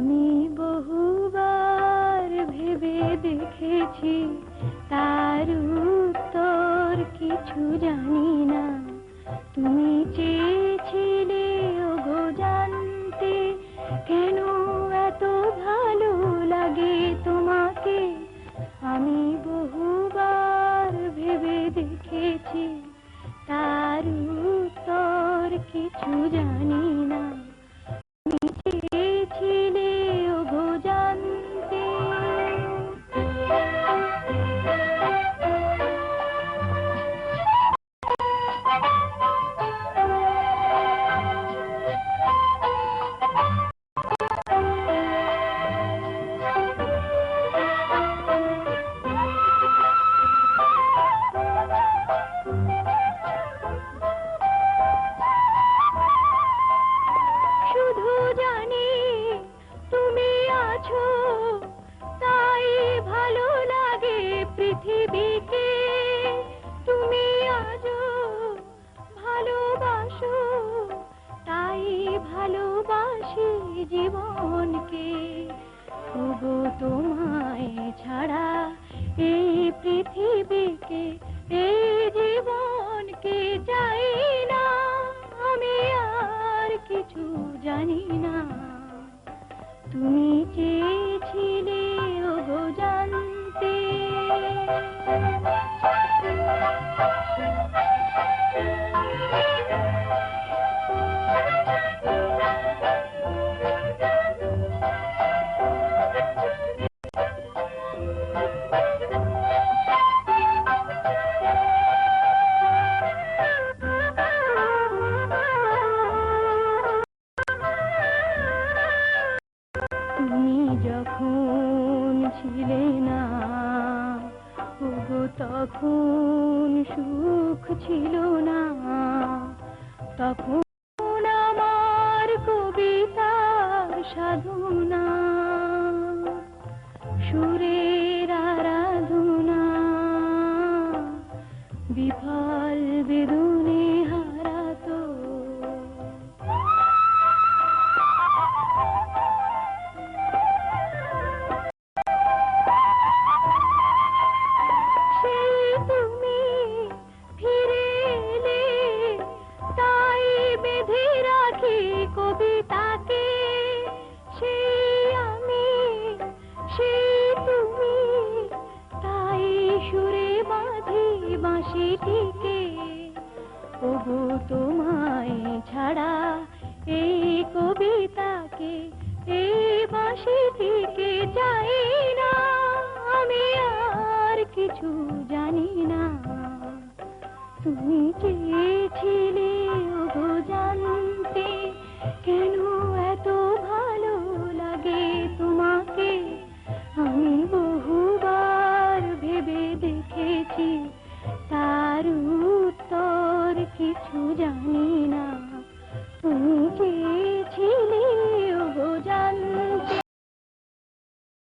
আমি বহুবার ভেবে দেখেছি, তার উত্তর কিছু জানি না। তুমি চেয়েছিলে, ওগো জানতে, কেন এত ভালো লাগে তোমাকে? আমি বহুবার ভেবে দেখেছি, তার উত্তর কিছু জানি না। জীবনকে, তবু তোমায় ছাড়া এই পৃথিবীকে, এই জীবনকে চাই না। আমি আর কিছু জানি না। তুমি চেয়েছিলে যখন ছিলে না ওগো তখন সুখ ছিল না। তখন আমার কবিতা সাধু না সুরের मीना उनके छिले